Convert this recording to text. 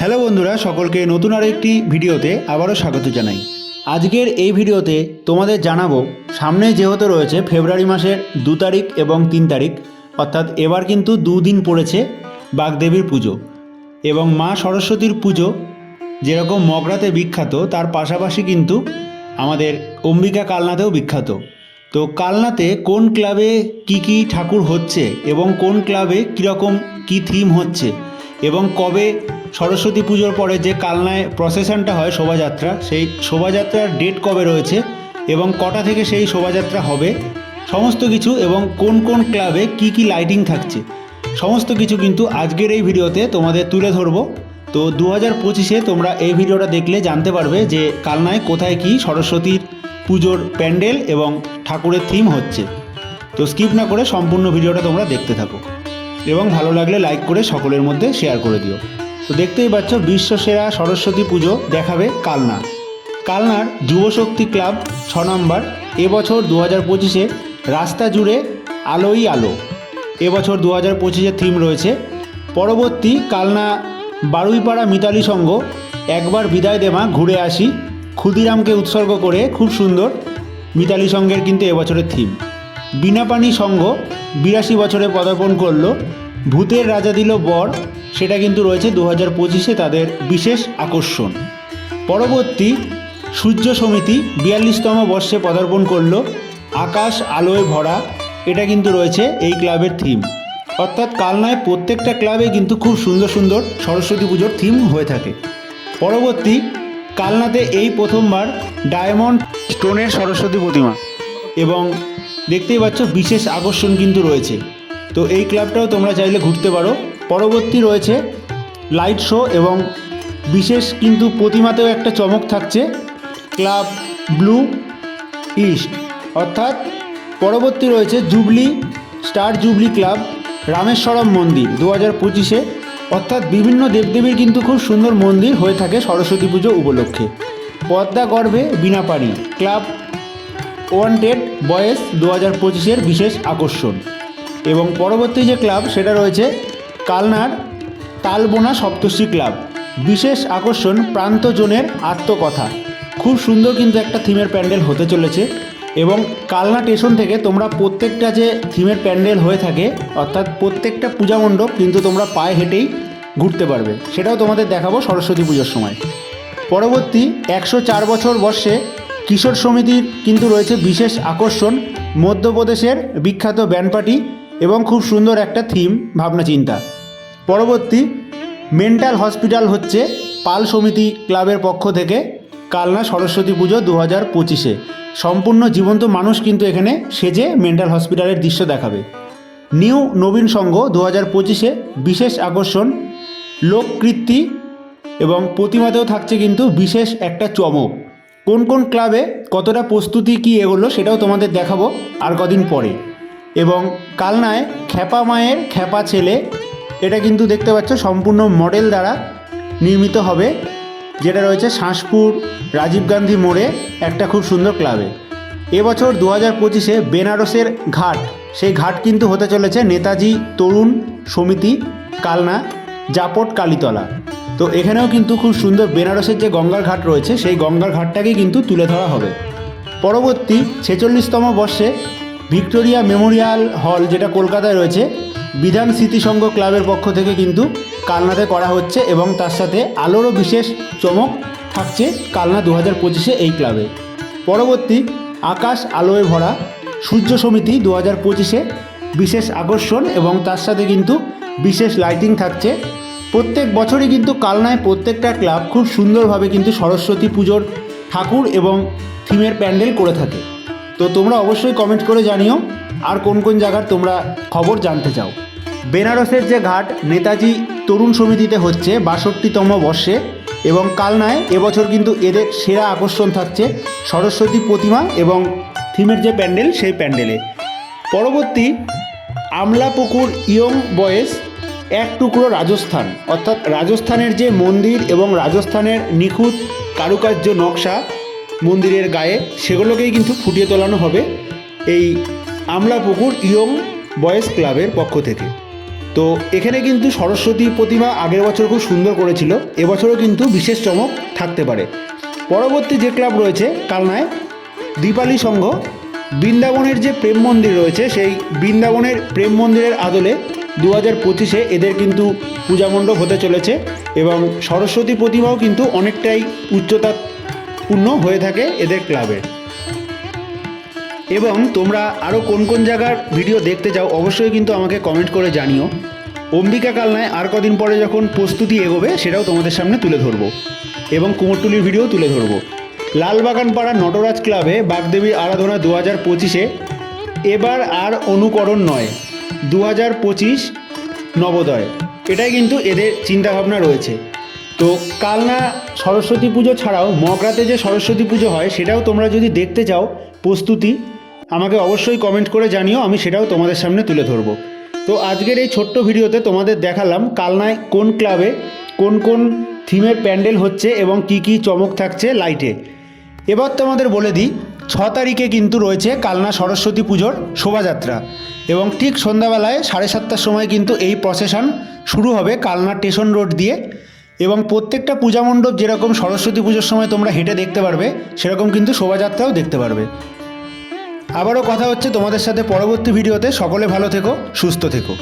Hello বন্ধুরা, সকলকে নতুন আর একটি ভিডিওতে আবারও স্বাগত জানাই। আজকের এই ভিডিওতে তোমাদের জানাব, সামনে যেহেতু রয়েছে ফেব্রুয়ারি মাসের দু তারিখ এবং তিন তারিখ, অর্থাৎ এবার কিন্তু দুদিন পড়েছে বাগদেবীর পুজো এবং মা সরস্বতীর পুজো, যেরকম মগরাতে বিখ্যাত, তার পাশাপাশি কিন্তু আমাদের অম্বিকা কালনাতেও বিখ্যাত। তো কালনাতে কোন ক্লাবে কি কি ঠাকুর হচ্ছে এবং কোন ক্লাবে কীরকম কি থিম হচ্ছে এবং কবে সরস্বতী পুজোর পরে যে কালনায় প্রসেশনটা হয় শোভাযাত্রা, সেই শোভাযাত্রার ডেট কবে রয়েছে এবং কটা থেকে সেই শোভাযাত্রা হবে, সমস্ত কিছু এবং কোন কোন ক্লাবে কি কি লাইটিং থাকছে, সমস্ত কিছু কিন্তু আজকের এই ভিডিওতে তোমাদের তুলে ধরবো। তো দু হাজার পঁচিশে তোমরা এই ভিডিওটা দেখলে জানতে পারবে যে কালনায় কোথায় কি সরস্বতীর পুজোর প্যান্ডেল এবং ঠাকুরের থিম হচ্ছে। তো স্কিপ না করে সম্পূর্ণ ভিডিওটা তোমরা দেখতে থাকো। এবং ভালো লাগলে লাইক করে সকলের মধ্যে শেয়ার করে দিও। তো দেখতেই পাচ্ছ বিশ্বসেরা সরস্বতী পুজো দেখাবে কালনা কালনার যুবশক্তি ক্লাব ছ নম্বর, এবছর দু হাজার পঁচিশে রাস্তা জুড়ে আলোই আলো। এবছর দু হাজার পঁচিশের থিম রয়েছে। পরবর্তী কালনা বারুইপাড়া মিতালি সংঘ, একবার বিদায় দেমা ঘুরে আসি। ক্ষুদিরামকে উৎসর্গ করে খুব সুন্দর মিতালি সংঘের কিন্তু এবছরের থিম বিনাপানি সংঘ বিরাশি বছরে পদার্পণ করল, ভূতের রাজা দিল বর, সেটা কিন্তু রয়েছে দু হাজার পঁচিশে তাদের বিশেষ আকর্ষণ। পরবর্তী সূর্য সমিতি বিয়াল্লিশতম বর্ষে পদার্পণ করল, আকাশ আলোয় ভরা, এটা কিন্তু রয়েছে এই ক্লাবের থিম অর্থাৎ কালনায় প্রত্যেকটা ক্লাবে কিন্তু খুব সুন্দর সুন্দর সরস্বতী পুজোর থিম হয়ে থাকে। পরবর্তী কালনাতে এই প্রথমবার ডায়মন্ড স্টোনের সরস্বতী প্রতিমা। এবং দেখতেই পাচ্ছ বিশেষ আকর্ষণ কিন্তু রয়েছে। তো এই ক্লাবটাও তোমরা চাইলে ঘুরতে পারো। পরবর্তী রয়েছে লাইট শো এবং বিশেষ কিন্তু প্রতিমাতেও একটা চমক থাকছে। Club Blue East. অর্থাৎ পরবর্তী রয়েছে Jubilee Star Jubilee Club Rameswaram মন্দির দু হাজার পঁচিশে। অর্থাৎ বিভিন্ন দেবদেবীর কিন্তু খুব সুন্দর মন্দির হয়ে থাকে সরস্বতী পুজো উপলক্ষে। পদ্মা গর্ভে বিনাপানি ক্লাব ওয়ান্টেড বয়েস দু হাজার পঁচিশের বিশেষ আকর্ষণ। এবং পরবর্তী যে ক্লাব সেটা রয়েছে কালনার তালবোনা সপ্তর্ষি ক্লাব। বিশেষ আকর্ষণ প্রান্তজনের আত্মকথা। খুব সুন্দর কিন্তু একটা থিমের প্যান্ডেল হতে চলেছে। এবং কালনা স্টেশন থেকে তোমরা প্রত্যেকটা যে থিমের প্যান্ডেল হয়ে থাকে, অর্থাৎ প্রত্যেকটা পূজা মণ্ডপ কিন্তু তোমরা পায়ে হেঁটেই ঘুরতে পারবে। সেটাও তোমাদের দেখাবো সরস্বতী পুজোর সময়। পরবর্তী একশো চার বছর বর্ষে কিশোর সমিতির কিন্তু রয়েছে বিশেষ আকর্ষণ, মধ্যপ্রদেশের বিখ্যাত ব্যান্ড পার্টি এবং খুব সুন্দর একটা থিম, ভাবনা চিন্তা। পরবর্তী মেন্টাল হসপিটাল হচ্ছে পাল সমিতি ক্লাবের পক্ষ থেকে কালনা সরস্বতী পুজো দু হাজার পঁচিশে। সম্পূর্ণ জীবন্ত মানুষ কিন্তু এখানে সেজে মেন্টাল হসপিটালের দৃশ্য দেখাবে। নিউ নবীন সংঘ দু হাজার পঁচিশে বিশেষ আকর্ষণ লোককৃত্তি এবং প্রতিমাতেও থাকছে কিন্তু বিশেষ একটা চমক। কোন কোন ক্লাবে কতটা প্রস্তুতি কি এগোলো সেটাও তোমাদের দেখাবো আর কদিন পরে। এবং কালনায় খ্যাপা মায়ের খ্যাপা ছেলে, এটা কিন্তু দেখতে পাচ্ছ সম্পূর্ণ মডেল দ্বারা নির্মিত হবে। যেটা রয়েছে শাঁসপুর রাজীব গান্ধী মোড়ে একটা খুব সুন্দর ক্লাবে এবছর দু হাজার পঁচিশে বেনারসের ঘাট, সেই ঘাট কিন্তু হতে চলেছে নেতাজি, তরুণ, সমিতি, কালনা, জাপট, কালীতলা। তো এখানেও কিন্তু খুব সুন্দর বেনারসের যে গঙ্গার ঘাট রয়েছে, সেই গঙ্গার ঘাটটাকেই কিন্তু তুলে ধরা হবে। পরবর্তী ছেচল্লিশতম বর্ষে ভিক্টোরিয়া মেমোরিয়াল হল, যেটা কলকাতায় রয়েছে, বিধান স্মৃতিসংঘ ক্লাবের পক্ষ থেকে কিন্তু কালনাতে করা হচ্ছে এবং তার সাথে আলোরও বিশেষ চমক থাকছে কালনা দু হাজার পঁচিশে এই ক্লাবে। পরবর্তী আকাশ আলোয় ভরা সূর্য সমিতি দু হাজার পঁচিশে বিশেষ আকর্ষণ এবং তার সাথে কিন্তু বিশেষ লাইটিং থাকছে। প্রত্যেক বছরই কিন্তু কালনায় প্রত্যেকটা ক্লাব খুব সুন্দরভাবে কিন্তু সরস্বতী পুজোর ঠাকুর এবং থিমের প্যান্ডেল করে থাকে। তো তোমরা অবশ্যই কমেন্ট করে জানিও আর কোন কোন জায়গার তোমরা খবর জানতে চাও। বেনারসের যে ঘাট নেতাজি তরুণ সমিতিতে হচ্ছে বাষট্টিতম বর্ষে এবং কালনায় এবছর কিন্তু এদের সেরা আকর্ষণ থাকছে সরস্বতী প্রতিমা এবং থিমের যে প্যান্ডেল, সেই প্যান্ডেলে। পরবর্তী আমলাপুকুর ইয়ং বয়েস এক টুকরো রাজস্থান। অর্থাৎ রাজস্থানের যে মন্দির এবং রাজস্থানের নিখুঁত কারুকার্য নকশা মন্দিরের গায়ে, সেগুলোকেই কিন্তু ফুটিয়ে তোলানো হবে এই আমলাপুকুর ইয়ং বয়েস ক্লাবের পক্ষ থেকে। তো এখানে কিন্তু সরস্বতী প্রতিমা আগের বছর খুব সুন্দর করেছিল, এবছরও কিন্তু বিশেষ চমক থাকতে পারে। পরবর্তী যে ক্লাব রয়েছে কালনায় দীপালি সংঘ। বৃন্দাবনের যে প্রেম মন্দির রয়েছে, সেই বৃন্দাবনের প্রেম মন্দিরের আদলে দু হাজার পঁচিশে এদের কিন্তু পূজা মণ্ডপ হতে চলেছে এবং সরস্বতী প্রতিমাও কিন্তু অনেকটাই উচ্চতাপূর্ণ হয়ে থাকে এদের ক্লাবের। এবং তোমরা আরও কোন কোন জায়গার ভিডিও দেখতে চাও, অবশ্যই কিন্তু আমাকে কমেন্ট করে জানিও। অম্বিকা কালনায় আর কদিন পরে যখন প্রস্তুতি এগোবে, সেটাও তোমাদের সামনে তুলে ধরবো এবং কুমোরটুলির ভিডিও তুলে ধরবো। লালবাগান পাড়া নটরাজ ক্লাবে বাগদেবীর আরাধনা দু হাজার পঁচিশে এবার আর অনুকরণ নয় দু হাজার পঁচিশ নবোদয়। এটাই কিন্তু এদের চিন্তাভাবনা রয়েছে। তো কালনা সরস্বতী পুজো ছাড়াও মগরাতে যে সরস্বতী পুজো হয়, সেটাও তোমরা যদি দেখতে চাও প্রস্তুতি আমাকে অবশ্যই কমেন্ট করে জানিও, আমি সেটাও তোমাদের সামনে তুলে ধরবো। তো আজকের এই ছোট্ট ভিডিওতে তোমাদের দেখালাম কালনায় কোন ক্লাবে কোন কোন থিমের প্যান্ডেল হচ্ছে এবং কি কি চমক থাকছে লাইটে এবার তোমাদের বলে দিই, ছ তারিখে কিন্তু রয়েছে কালনা সরস্বতী পুজোর শোভাযাত্রা এবং ঠিক সন্ধ্যাবেলায় সাড়ে সাতটার সময় কিন্তু এই প্রসেশন শুরু হবে কালনা স্টেশন রোড দিয়ে এবং প্রত্যেকটা পূজা মণ্ডপ যেরকম সরস্বতী পুজোর সময় তোমরা হেঁটে দেখতে পারবে, সেরকম কিন্তু শোভাযাত্রাও দেখতে পারবে। আবারও কথা হচ্ছে তোমাদের সাথে পরবর্তী ভিডিওতে। সকলে ভালো থেকো সুস্থ থেকো।